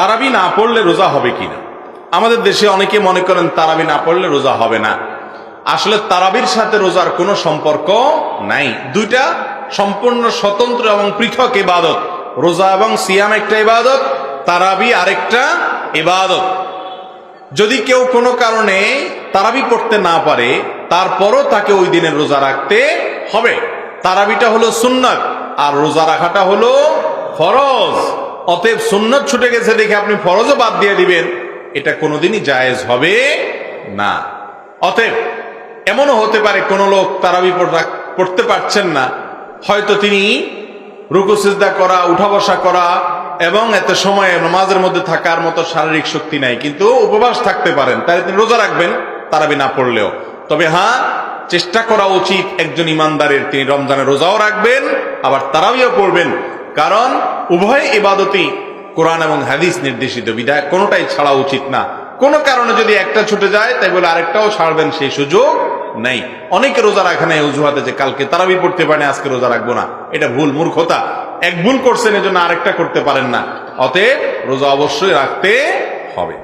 তারাবি না পড়লে রোজা হবে কিনা? আমাদের দেশে অনেকে মনে করেন তারাবি না পড়লে রোজা হবে না। আসলে তারাবির সাথে রোজার কোনো সম্পর্ক নাই। দুইটা সম্পূর্ণ স্বতন্ত্র এবং পৃথক ইবাদত। রোজা এবং সিয়াম একটা ইবাদত, তারাবি আরেকটা ইবাদত। যদি কেউ কোনো কারণে তারাবি পড়তে না পারে, তারপরও তাকে ওই দিনের রোজা রাখতে হবে। তারাবিটা হলো সুন্নত, আর রোজা রাখাটা হলো ফরজ। অতএব সুন্নত ছুটে গেছে দেখে আপনি ফরজও বাদ দিয়ে দিবেন। এটা কোনোদিনই জায়েজ হবে না। অতএব এমনও হতে পারে কোনো লোক তারাবি পড়া- পড়তে পারছেন না। হয়তো তিনি রুকু, সিজদা করা, উঠা বসা করা এবং এত সময় নামাজের মধ্যে থাকার মতো শারীরিক শক্তি নাই, কিন্তু উপবাস থাকতে পারেন। তাই তিনি রোজা রাখবেন, তারাবি না পড়লেও। তবে হ্যাঁ চেষ্টা করা উচিত একজন ইমানদারের। তিনি রমজানের রোজাও রাখবেন, আবার তারাবিও পড়বেন। কারণ উভয় ইবাদতই কোরআন এবং হাদিস নির্দেশিত। বিধায় কোনোটাই ছাড়া উচিত না। কোনো কারণে যদি একটা ছুটে যায়, তাই বলে আরেকটাও ছাড়বেন, সেই সুযোগ নেই। অনেকে রোজা রাখে নাই, অজুহাতে যে কালকে তারাবি পড়তে পারে, আজকে রোজা রাখব না। এটা ভুল, মূর্খতা। এক ভুল করছেন, এজন্য আরেকটা করতে পারেন না। অতএব রোজা অবশ্যই রাখতে হবে।